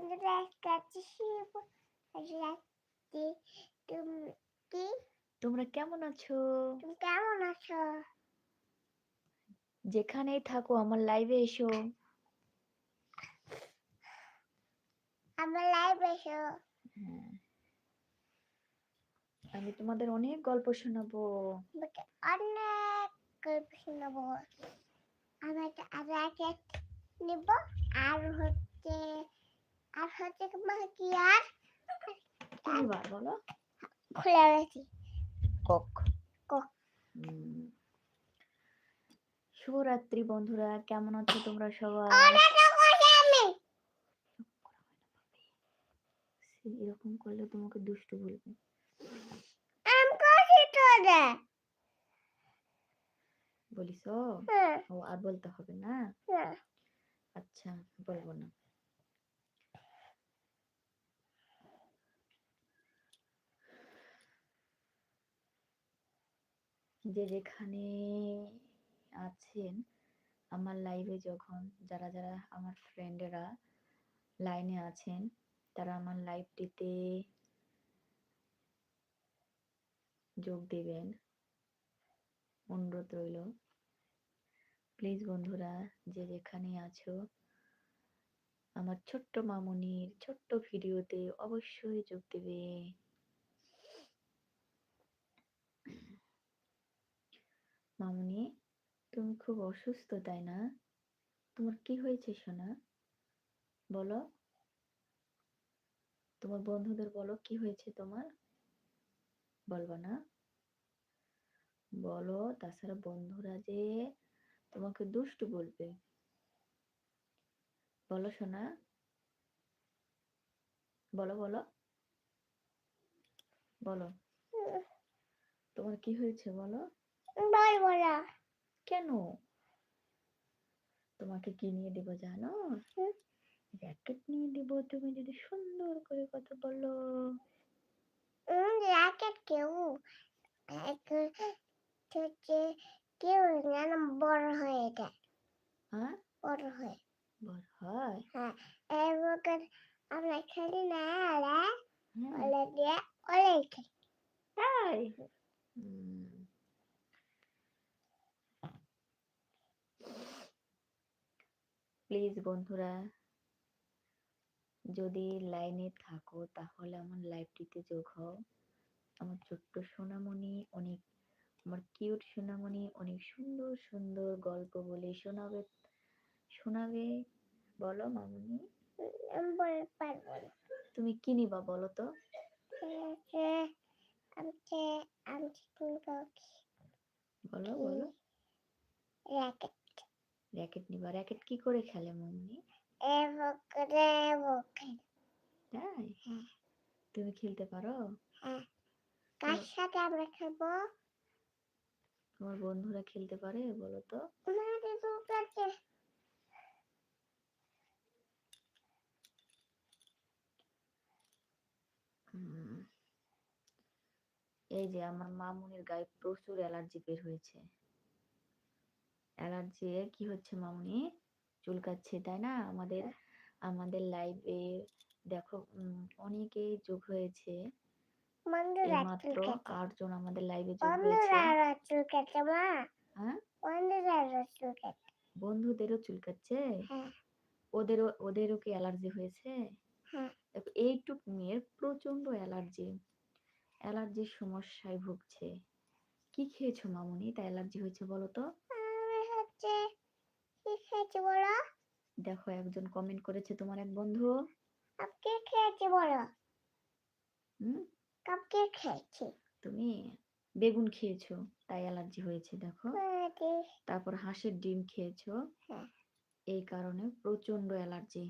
বন্ধুরা কাছে শিব রাত্রি তুমি কি তোমরা কেমন আছো তুমি কেমন আছো যেখানেই থাকো আমার লাইভে এসো। আমার লাইভ এসো। হ্যাঁ। আমি তোমাদের অনেক গল্প শোনাবো। অনেক গল্প শোনাবো। আমি একটা র্যাকেট নিব। আর হচ্ছে আর হচ্ছে কি আর কি নিবা বলো। গেছি কক। কক। শুভরাত্রি বন্ধুরা কেমন আছো তোমরা সবাই? এরকম করলে তোমাকে দুষ্টু বলবে। বলিস হ্যাঁ। ও আর বলতে হবে না? হ্যাঁ। আচ্ছা বলব না। যে যেখানে আছেন, আমার লাইভে যখন যারা যারা আমার ফ্রেন্ডেরা লাইনে আছেন, তারা আমার লাইভটিতে যোগ দেবেন। অনুরোধ রইল। প্লিজ বন্ধুরা, যে যেখানে আছো, আমার ছোট্ট মামুনির ছোট্ট ভিডিওতে অবশ্যই যোগ দেবে। মামুনি, তুমি খুব অসুস্থ, তাই না? তোমার কি হয়েছে, সোনা? বলো। তোমার বন্ধুদের বলো, কি হয়েছে তোমার? বলবা না। বলো, তাছাড়া বন্ধুরা যে তোমাকে দুষ্টু বলবে। বলো, সোনা। বলো বলো। বলো। তোমার কি হয়েছে, বলো। বলব না কেন? তোমাকে কি নিয়ে দেবো জানো। র্যাকেট নিয়ে দেবো তুমি যদি সুন্দর করে কথা বলো। র্যাকেট কেউ? কেউ যেন বড় হয়ে যায়। হ্যাঁ? বড় হয়ে। বড় হয়? হ্যাঁ এবার আমরা খেলি না ওরা হ্যাঁ। ওলে দিয়ে ওলে খেলি। তাই? প্লিজ বন্ধুরা যদি লাইনে থাকো তাহলে আমার লাইভটিতে যোগ হও আমার ছোট্ট সোনামণি অনেক আমার কিউট সোনামণি অনেক সুন্দর সুন্দর গল্প বলে শোনাবে শোনাবে বলো মামুনি তুমি কি নিবা বলো তো বলো বলো র্যাকেট নিবা। র্যাকেট কি করে খেলে খেলি তাই? হ্যাঁ। তুমি খেলতে পারো? হ্যাঁ। কার সাথে আমরা খেলব? তোমার বন্ধুরা খেলতে পারে বলো তো। এই যে আমার মামুনির গায়ে প্রচুর অ্যালার্জি বের হয়েছে। অ্যালার্জি কি হচ্ছে মামুনি? চুলকাচ্ছে তাই না? আমাদের আমাদের লাইভে দেখো উম, অনেকেই যোগ হয়েছে। মাত্র আটজন আমাদের লাইভে যোগ হয়েছে। হ্যাঁ? বন্ধুদেরও চুলকাচ্ছে? হ্যাঁ। ওদেরও ওদেরও কি অ্যালার্জি হয়েছে? হ্যাঁ। এইটুক মেয়ের প্রচণ্ড অ্যালার্জি। অ্যালার্জির সমস্যায় ভুগছে। কি খেয়েছো মামুনি? তা অ্যালার্জি হয়েছে বলো তো। হচ্ছে? কি খেয়েছি বলো? দেখো একজন কমেন্ট করেছে তোমার এক বন্ধু। কাপকে খেয়েছি বলো? হুম? কাপকে খেয়েছি? তুমি? বেগুন খেয়েছো তাই অ্যালার্জি হয়েছে দেখো। তারপর হাঁসের ডিম খেয়েছো। হ্যাঁ। এই কারণে প্রচণ্ড অ্যালার্জি।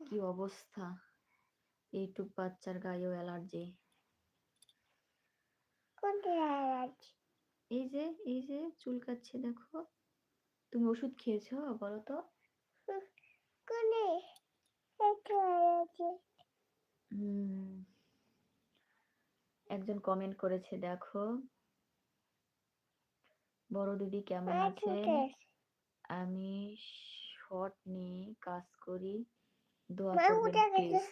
কি অবস্থা? এইটুক বাচ্চার গায়েও অ্যালার্জি? এই যে এই যে চুলকাচ্ছে দেখো। তুমি ওষুধ খেয়েছো বলো তো? একজন কমেন্ট করেছে দেখো। বড় দিদি কেমন আছে আমি শর্ট নিয়ে কাজ করি। দোয়া করবেন প্লিজ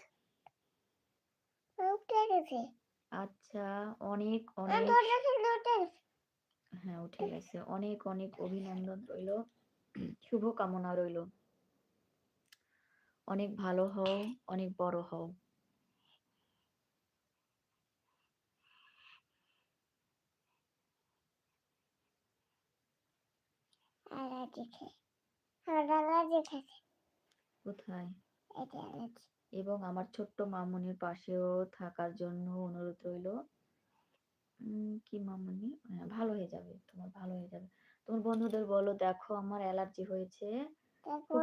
আচ্ছা অনেক অনেক দরজা খুলে উঠে গেছে হ্যাঁ উঠে গেছে। অনেক অনেক অভিনন্দন রইল। শুভ কামনা রইল। অনেক ভালো হও অনেক বড় হও। কোথায়? এবং আমার ছোট্ট মামুনির পাশেও থাকার জন্য অনুরোধ রইল। কি মামুনি? হ্যাঁ, ভালো হয়ে যাবে তোমার ভালো হয়ে যাবে। তোমার বন্ধুদের বলো দেখো আমার অ্যালার্জি হয়েছে। খুব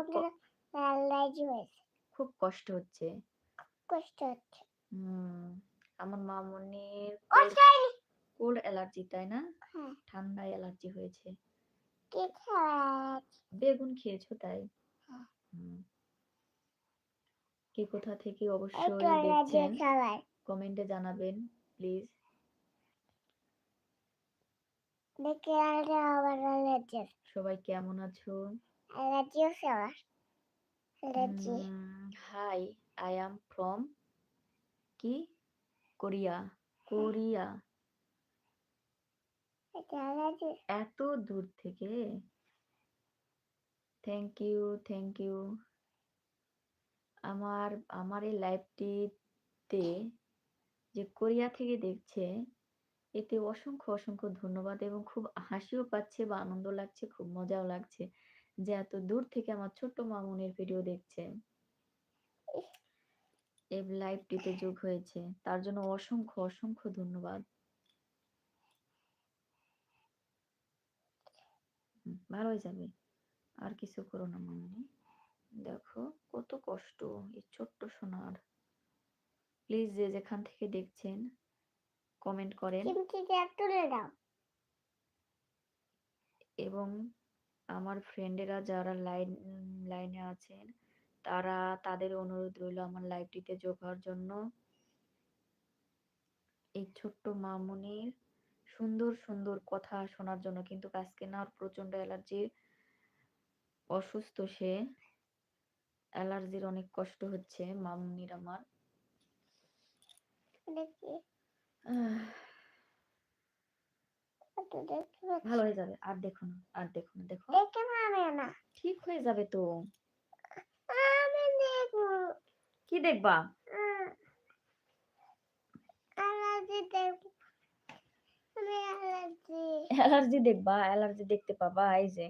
অ্যালার্জি হয়েছে। খুব কষ্ট হচ্ছে। কষ্ট হচ্ছে। হুম আমার মামুনির কোল্ড অ্যালার্জি তাই না? হ্যাঁ। ঠান্ডায় অ্যালার্জি হয়েছে। বেগুন খেয়েছো তাই? হ্যাঁ। কে কোথা থেকে অবশ্যই দেখছেন। কমেন্টে জানাবেন প্লিজ দেখে আলাদা আবার অ্যালার্জি সবাই কেমন আছো? হাই আই অ্যাম ফ্রম কি? Korea Korea. এত দূর থেকে। থ্যাংক ইউ থ্যাংক ইউ আমার আমার এই লাইভটিতে যে কোরিয়া থেকে দেখছে এতে অসংখ্য অসংখ্য ধন্যবাদ এবং খুব হাসিও পাচ্ছে বা আনন্দ লাগছে খুব মজাও লাগছে যে এত দূর থেকে আমার ছোট্ট মামুনের ভিডিও দেখছে। এই লাইভটিতে যোগ হয়েছে। তার জন্য অসংখ্য অসংখ্য ধন্যবাদ। ভালো হয়ে যাবে। আর কিছু করো না মামনি। দেখো কত কষ্ট এই ছোট্ট সোনার। প্লিজ যে যেখান থেকে দেখছেন কমেন্ট করেন। এবং আমার ফ্রেন্ডেরা যারা লাইন লাইনে আছেন তারা তাদের অনুরোধ রইল আমার লাইভটিতে যোগ হওয়ার জন্য। এই ছোট্ট মামুনির সুন্দর সুন্দর কথা শোনার জন্য কিন্তু আজকে না ওর প্রচণ্ড অ্যালার্জি অসুস্থ সে। অ্যালার্জির অনেক কষ্ট হচ্ছে মামুনির আমার। ভালো হয়ে যাবে। আর দেখো না আর দেখো না দেখো। না। ঠিক হয়ে যাবে তো। আমি দেখব। কি দেখবা? অ্যালার্জি দেখবা অ্যালার্জি দেখতে পাবা। এই যে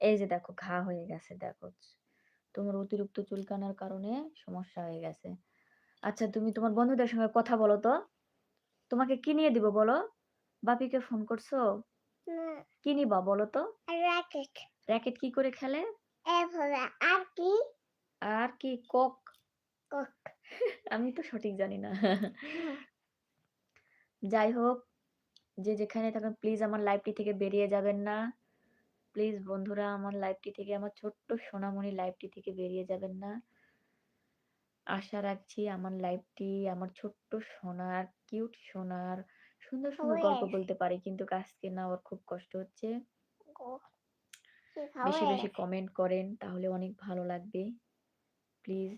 এই যে দেখো ঘা হয়ে গেছে দেখো। তোমার অতিরিক্ত চুলকানোর কারণে সমস্যা হয়ে গেছে। আচ্ছা তুমি তোমার বন্ধুদের সঙ্গে কথা বলো তো। তোমাকে কি নিয়ে দিব বলো? বাপিকে ফোন করছ? কি নিবা বলো তো? র্যাকেট র্যাকেট কি করে খেলে? আর কি? আর কি কক কক আমি তো সঠিক জানি না। যাই হোক যে যেখানে থাকেন প্লিজ আমার লাইভটি থেকে বেরিয়ে যাবেন না। প্লিজ বন্ধুরা আমার লাইভটি থেকে আমার ছোট্ট সোনামণি লাইভটি থেকে বেরিয়ে যাবেন না। আশা রাখছি আমার লাইভটি আমার ছোট্ট সোনার কিউট সোনার সুন্দর সুন্দর গল্প বলতে পারি। কিন্তু আজকে না ওর খুব কষ্ট হচ্ছে। বেশি বেশি কমেন্ট করেন তাহলে অনেক ভালো লাগবে। প্লিজ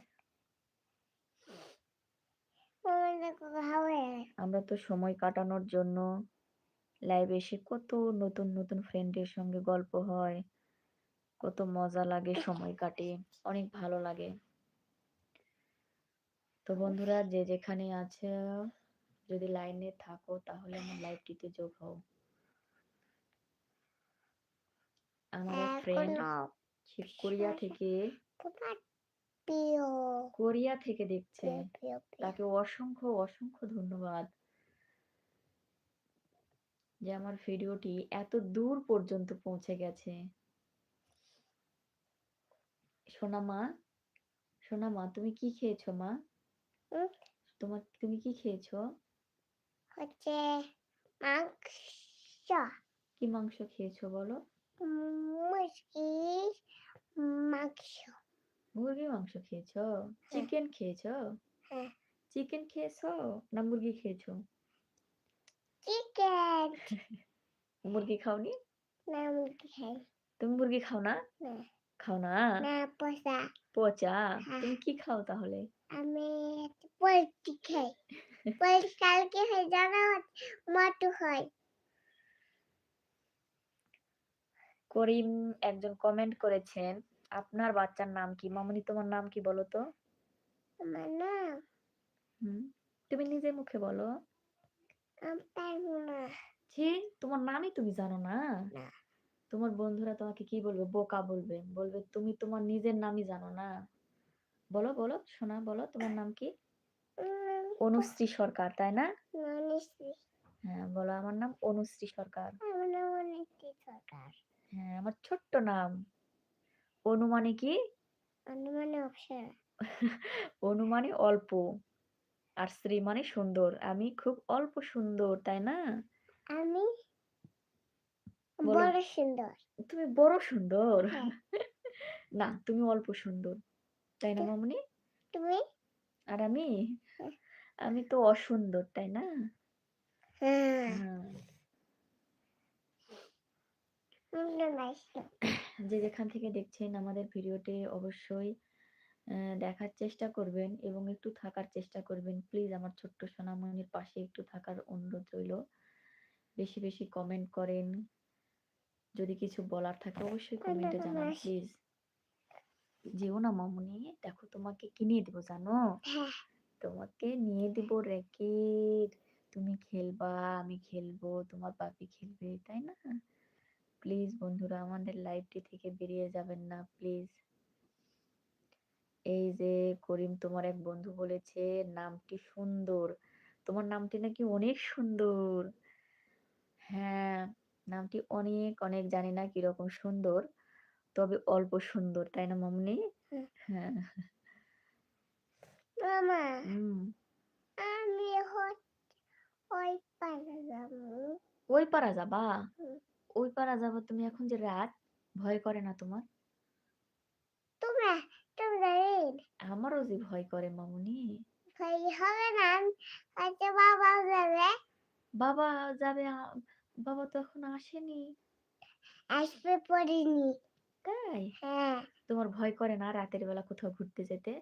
আমার তো সময় কাটানোর জন্য লাইভে এসে কত নতুন নতুন ফ্রেন্ডের সঙ্গে গল্প হয়। কত মজা লাগে সময় কাটে। অনেক ভালো লাগে। তো বন্ধুরা যে যেখানে আছে যদি লাইনে থাকো তাহলে আমার লাইভটিতে যোগ হও। আমার ফ্রেন্ড এখনও কোরিয়া থেকে কোরিয়া থেকে দেখছে। তাকে অসংখ্য অসংখ্য ধন্যবাদ। যে আমার ভিডিওটি এত দূর পর্যন্ত পৌঁছে গেছে। সোনা মা সোনা মা তুমি কি খেয়েছো মা? তোমার তুমি কি খেয়েছো? হচ্ছে মাংস। কি মাংস খেয়েছো বলো? মুরগির মাংস। মুরগি মাংস খেয়েছো? চিকেন খেয়েছো? হ্যাঁ। চিকেন খেয়েছো না মুরগি খেয়েছো? চিকেন। মুরগি খাওনি? না মুরগি খাই তুমি মুরগি খাও না। খাও না না পোষা পচা? হ্যাঁ। তুমি কি খাও তাহলে? আমি পোলট্রি খাই। পোলট্রি কালকে হয় জানো মাটু হয়। করিম একজন কমেন্ট করেছেন আপনার বাচ্চার নাম কি? মামুনি তোমার নাম কি বলো তো? আমার নাম? তুমি নিজের মুখে বলো। ছি তোমার নামই তুমি জানো না। তোমার বন্ধুরা তোমাকে কি বলবে? বোকা বলবে। বলবে তুমি তোমার নিজের নামই জানো না? বলো বলো শোনা বলো তোমার নাম কি? অনুশ্রী সরকার তাই না? হ্যাঁ বলো আমার নাম অনুশ্রী সরকার। হ্যাঁ আমার ছোট্ট নাম। অনু মানে কি? অনুমানে অপসরা। অনু মানে অল্প আর শ্রী মানে সুন্দর। আমি খুব অল্প সুন্দর তাই না? আমি বড় সুন্দর। তুমি বড় সুন্দর? হ্যাঁ। না তুমি অল্প সুন্দর। তাই না মামুনি? তুমি? আর আমি। আমি তো অসুন্দর তাই না? হ্যাঁ। যে যেখান থেকে দেখছেন আমাদের ভিডিওটি অবশ্যই দেখার চেষ্টা করবেন এবং একটু থাকার চেষ্টা করবেন। প্লিজ আমার ছোট্ট সোনামণির পাশে একটু থাকার অনুরোধ রইল। বেশি বেশি কমেন্ট করেন। যদি কিছু বলার থাকে অবশ্যই কমেন্টে জানান। প্লিজ যেও না মামুনি দেখো তোমাকে কি নিয়ে দেবো জানো? হ্যাঁ। তোমাকে নিয়ে দিব র্যাকেট। তুমি খেলবা আমি খেলব তোমার পাপি খেলবে তাই না? প্লিজ বন্ধুরা আমাদের লাইভটি থেকে বেরিয়ে যাবেন না প্লিজ এই যে করিম তোমার এক বন্ধু বলেছে নামটি সুন্দর। তোমার নামটি নাকি অনেক সুন্দর। হ্যাঁ নামটি অনেক অনেক জানি না কীরকম সুন্দর। তবে অল্প সুন্দর তাই না মামনি? হুম। হ্যাঁ। মামা আমি ওই পাড়া যাব। ওই পারা যাবা? ওই পারা যাবা তুমি এখন যে রাত ভয় করে না তোমার? তোমরা তোমরা আমারও যে ভয় করে মামুনি। ভাই হবে না হয়তো বাবা যাবে। বাবা যাবে বাবা তো এখন আসেনি। আসবে পড়িনি তাই হ্যাঁ। তোমার ভয় করে না রাতের বেলা কোথাও ঘুরতে যেতে?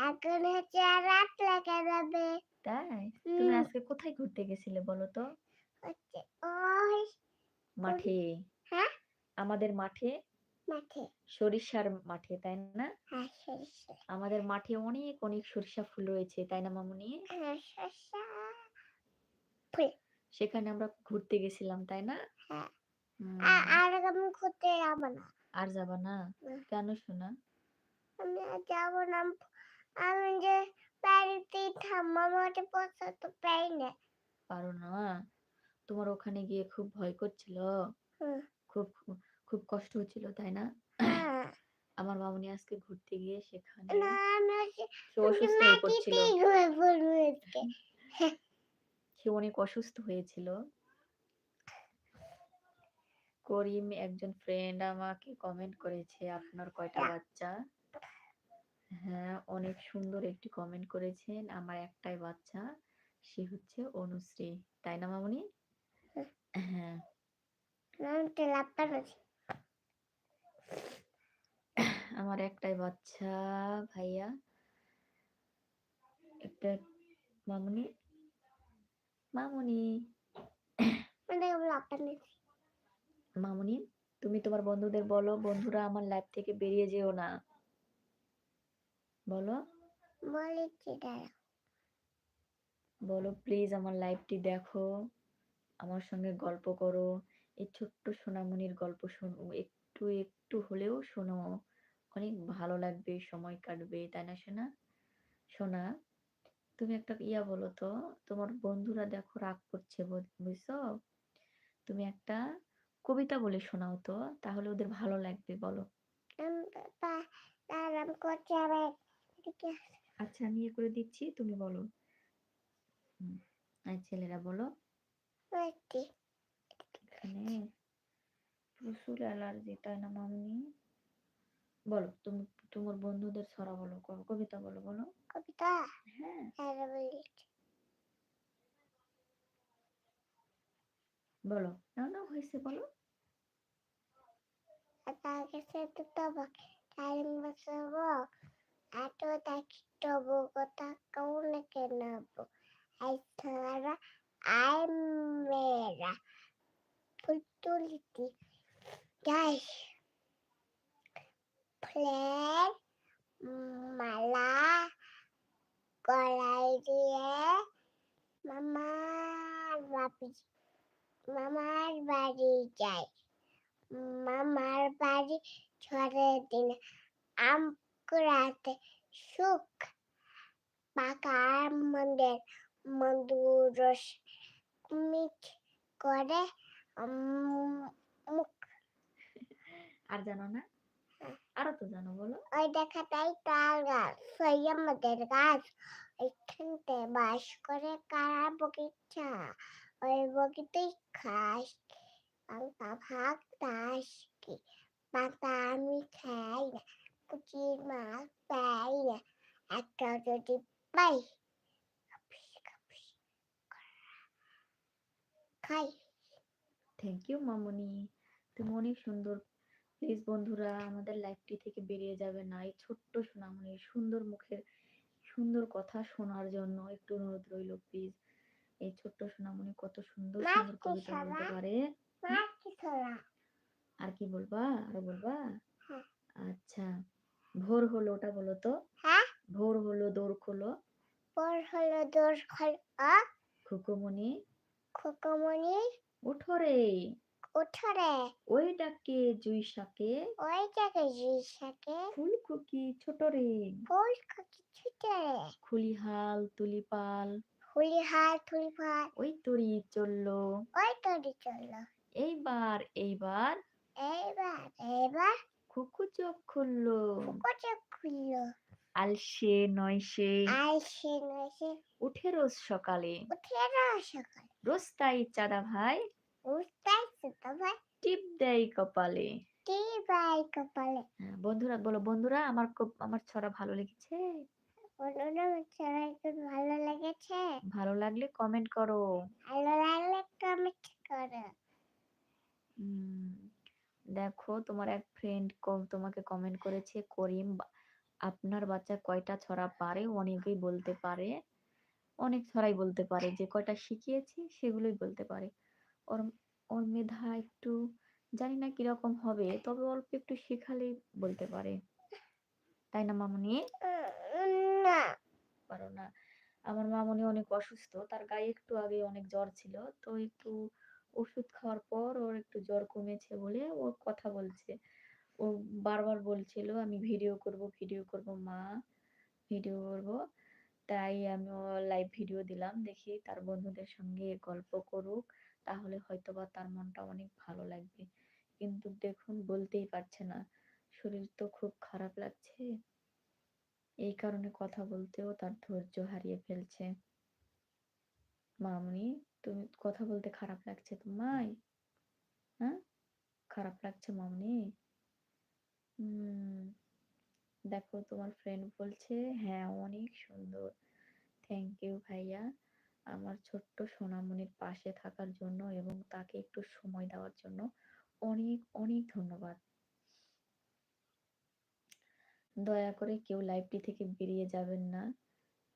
এখন হচ্ছে রাত লেগে যাবে তাই তুমি আজকে কোথায় ঘুরতে গেছিলে বলো তো? মাঠে। হ্যাঁ? আমাদের মাঠে? মাঠে। সরিষার মাঠে তাই না? হ্যাঁ সরষে। আমাদের মাঠে অনেক অনেক সরিষা ফুল রয়েছে তাই না মামুনি? হ্যাঁ সেখানে আমরা ঘুরতে গেছিলাম তাই না? হ্যাঁ। আর আমি ঘুরতে যাব না। আর যাবা না। কেন শোনা আমি আর যাব না। আমি যে পছন্দ পাই না। পারো না। তোমার ওখানে গিয়ে খুব ভয় করছিল। খুব খুব কষ্ট হচ্ছিল তাই না? হ্যাঁ। আমার মামুনি আজকে ঘুরতে গিয়ে সেখানে অসুস্থ হয়ে পড়ছিল। সে অনেক অসুস্থ হয়েছিল। করিম একজন ফ্রেন্ড আমাকে কমেন্ট করেছে আপনার কয়টা বাচ্চা? হ্যাঁ অনেক সুন্দর একটি কমেন্ট করেছেন। আমার একটাই বাচ্চা সে হচ্ছে অনুশ্রী। তাই না মামনি? হ্যাঁ। আমার একটাই বাচ্চা ভাইয়া। একটা মামনি? মামনি। মানে নিয়েছি মামুনি তুমি তোমার বন্ধুদের বলো বন্ধুরা আমার লাইফ থেকে বেরিয়ে যেও না। বলো। বলেছি দাঁড়া বলো প্লিজ আমার লাইভটি দেখো। আমার সঙ্গে গল্প করো। এই ছোট্ট সোনামণির গল্প শোনো একটু একটু হলেও শোনো। অনেক ভালো লাগবে সময় কাটবে তাই না সোনা? সোনা তুমি একটা ইয়া বলো তো তোমার বন্ধুরা দেখো রাগ করছে বুঝছ? তুমি একটা কবিতা বলে শোনাও তো তাহলে ওদের ভালো লাগবে বলো। আচ্ছা আমি ইয়ে করে দিচ্ছি তুমি বলো। আর ছেলেরা বলো। এখানে প্রচুর অ্যালার্জি তাই না মামনি? বলো তুমি তোমার বন্ধুদের ছড়া বলো কবিতা বলো বলো। কবিতা? হ্যাঁ আর বলছি বলো না না হয়েছে, বলো। তার কাছে তো তবাক বসাবো এত দেখতে কথা আই গাইস প্লেন, মালা গলায় দিয়ে মামার বাপি মামার বাড়ি যাই। মামার বাড়ি ঝড়ের দিনে আম কুড়াতে সুখ পাকা আমদের মধুর রস মিট করে মুখ। আর জানো না? হ্যাঁ। আরও তো জানো বলো। ওই দেখাটাই তাল গাছ সেই আমাদের গাছ। ওইখানতে বাস করে কারা বগিচা? ওই বগিতেই খাস পান্তা ভাগ দাস কি পাতা আমি খাই না কুচির মাছ পাই না একটা যদি পাই খাপিস খাপিস খাই থ্যাংক ইউ মামনি। তুমি অনেক সুন্দর। প্লিজ বন্ধুরা, আমাদের লাইফটি থেকে বেরিয়ে যাবে না। এই ছোট্ট সোনামণির সুন্দর মুখের, সুন্দর কথা শোনার জন্য একটু অনুরোধ রইল প্লিজ এই ছোট্ট সোনামণি কত সুন্দর সুন্দর কবিতা বলতে পারে। আর কি বলবা? আরও বলবা? হ্যাঁ। আচ্ছা ভোর হলো ওটা বলো তো। হ্যাঁ? ভোর হলো দৌড় খোলো। পর হলো দোষ খল। আ? খুকুমনি খোকমনি উঠো রে। ওই ডাকে জুই শাকে। ওই জায়গায় জিসাকে ফুল খুকি ছোট রে। ফুল খাকি খুলি হাল তুলিপাল হুলি হাল তুলি ভাত ওই তরি চলল। ওই তরি চলল। এইবার এইবার। এইবার এবার খুকু চোখ খুললো। ফুকোচে খুললো। আলসে নয়সে আইসে নয়সে উঠে রোজ সকালে। উঠে না সকাল। রোজ তাই চাঁদা ভাই। উঠতাই সুতো ভাই। টিপ দেয় কপালে। টি বাই কপালে। হ্যাঁ, বন্ধুরা বলো বন্ধুরা আমার খুব আমার ছড়া ভালো লেগেছে? বলুন সবাই খুব ভালো লেগেছে? ভালো লাগলে কমেন্ট করো। ভালো লাগলে কমেন্ট করো। দেখো তোমার এক ফ্রেন্ড তোমাকে কমেন্ট করেছে করিম আপনার বাচ্চা কয়টা ছড়া পারে? অনেকেই বলতে পারে অনেক ছড়াই বলতে পারে। যে কয়টা শিখিয়েছি সেগুলোই বলতে পারে। ওর ওর মেধা একটু জানি না কীরকম হবে তবে অল্প একটু শেখালেই বলতে পারে। তাই না মামুনি? না। পারো না। আমার মামুনি অনেক অসুস্থ, তার গায়ে একটু আগে অনেক জ্বর ছিল, তো একটু ওষুধ খাওয়ার পর ওর একটু জ্বর কমেছে বলে ও কথা বলছে। ও বারবার বলছিল, আমি ভিডিও করব ভিডিও করব, মা, ভিডিও করব। তাই আমি লাইভ ভিডিও দিলাম, দেখি তার বন্ধুদের সঙ্গে গল্প করুক, তাহলে হয়তো বা তার মনটা অনেক ভালো লাগবে। কিন্তু দেখুন, বলতেই পারছে না। শরীর তো খুব খারাপ লাগছে। এই কারণে কথা বলতেও তার ধৈর্য হারিয়ে ফেলছে। মামনি, তুমি কথা বলতে খারাপ লাগছে তোমায় হ্যাঁ? খারাপ লাগছে মামনি? দেখো, তোমার ফ্রেন্ড বলছে হ্যাঁ অনেক সুন্দর। থ্যাংক ইউ ভাইয়া। আমার ছোট্ট সোনামণির পাশে থাকার জন্য এবং তাকে একটু সময় দেওয়ার জন্য অনেক অনেক ধন্যবাদ। দয়া করে কেউ লাইভটি থেকে বেরিয়ে যাবেন না।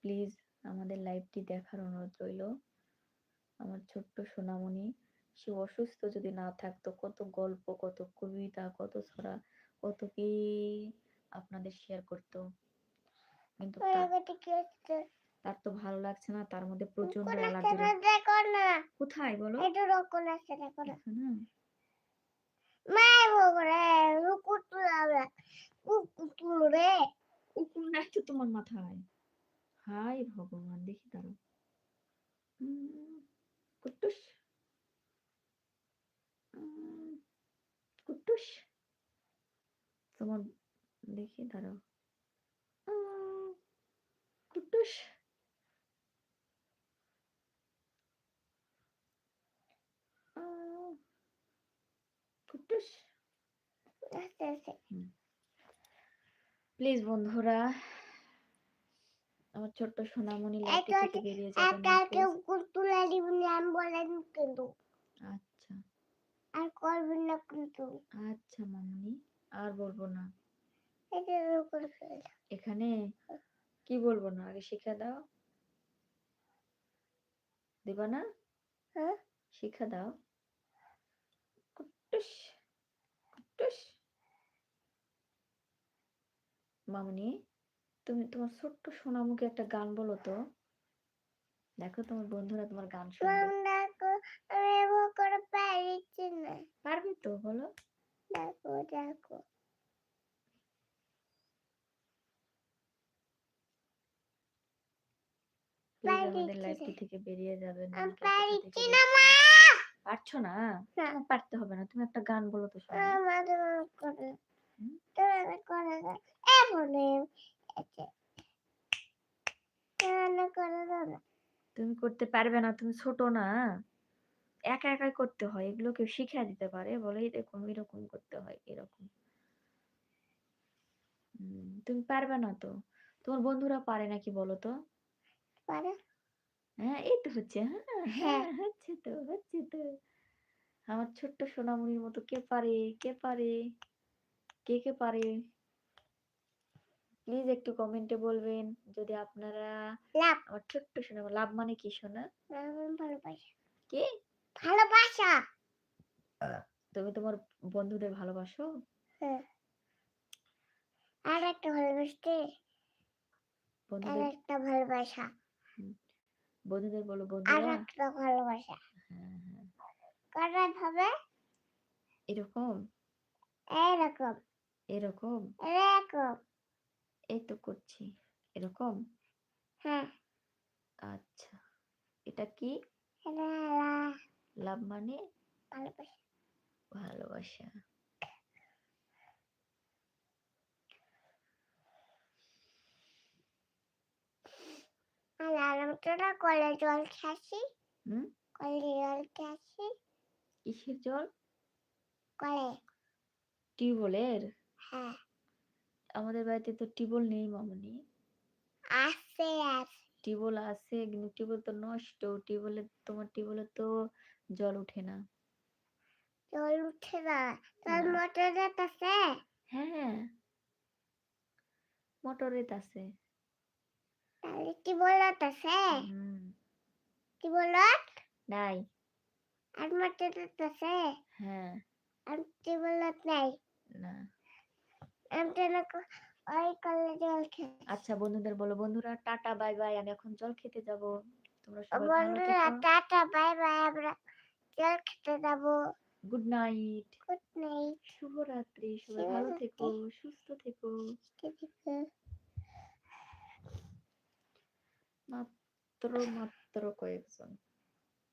প্লিজ আমাদের লাইভটি দেখার অনুরোধ রইল। আমার ছোট্ট সোনামণি সে অসুস্থ যদি না থাকতো কত গল্প কত কবিতা কত ছড়া কত কি আপনাদের শেয়ার করতো। কিন্তু তার- তো ভালো লাগছে না তার মধ্যে প্রচণ্ড অ্যালার্জি কোথায় বলো? একটু রকম আছে দেখো না। তোমার মাথায় হাই ভগবান দেখি কুট্টুস উম, কুট্টুস তোমার দেখি দাঁড়াও। প্লিজ বন্ধুরা আমার ছোট্ট সোনামণি লাইভটি থেকে বেরিয়ে যাবেন একা না কেউ please। কুতুলা দিবনি আমি বলেন কিন্তু। আচ্ছা। আর করবেন না কিন্তু। আচ্ছা মামুনি আর বলব না। এখানে কি বলব না আগে শিক্ষা দাও। দিবা না? হ্যাঁ? শিক্ষা দাও। কুট্টুস কুট্টুস। মামুনি তুমি তোমার ছোট্ট সোনা মুখে একটা গান বলো তো। দেখো তোমার বন্ধুরা তোমার গান শুনবে। পারবে তো বলো। দেখো দেখো। আমাদের লাইফটি থেকে বেরিয়ে যাবেন আমি অনেকে কোথা থেকে পারিছি না? পারতে হবে না তুমি একটা গান বলো তো করে দাও করে দাও না? তুমি করতে পারবে না তুমি ছোট না। একা একাই করতে হয় এগুলো কেউ শিখিয়ে দিতে পারে বলে এরকম এরকম করতে হয় এরকম। তুমি পারবে না তো। তোমার বন্ধুরা পারে নাকি বলো তো? পারে। হ্যাঁ এই তো হচ্ছে হ্যাঁ হ্যাঁ। হ্যাঁ। হচ্ছে তো হচ্ছে তো। আমার ছোট্ট সোনামণির মতো কে পারে কে পারে? কে কে পারে প্লিজ একটু কমেন্টে বলবেন। যদি আপনারা লাভ। আমার ছোট্ট সোনা লাভ মানে কি সোনা? আমি ভালোবাসা। কি? ভালোবাসা। তুমি তোমার বন্ধুদের ভালোবাসো? হ্যাঁ। আর একটা ভালোবাসতে। আর বন্ধুদের একটা ভালোবাসা। বন্ধুদের বলো আর একটা ভালোবাসা। হ্যাঁ হ্যাঁ। করা হবে এরকম? এরকম। এরকম? এরকম। এই তো করছি। এরকম? হ্যাঁ। আচ্ছা। এটা কি? লাভ মানে? ভালোবাসা। ভালোবাসা। আর তোরা কলে জল খাসি হুম? কলে জল খাসি কিসের জল? কলে। টিউবওয়েলের? হ্যাঁ আমাদের বাড়িতে তো টিউবওয়েল নেই মামনি। আছে আছে। টিউবওয়েল আছে কিন্তু টিউবওয়েল তো নষ্ট। টিউবওয়েলে তোমার টিউবওয়েলে তো জল ওঠে না। জল না। তোর কাছে হ্যাঁ। মোটরেত আছে। তাহলে আছে? নাই। আর মোটরের কাছে হ্যাঁ। আর কি বলত নাই? না। আচ্ছা বন্ধুদের বলো বন্ধুরা টাটা বাই বাই আমি এখন জল খেতে যাব। তোমরা সবাই বন্ধুরা টাটা বাই বাই আমরা জল খেতে যাব। গুড নাইট গুড নাইট শুভরাত্রি সবাই ভালো থেকো। সুস্থ থেকো। মাত্র মাত্র কয়েকজন।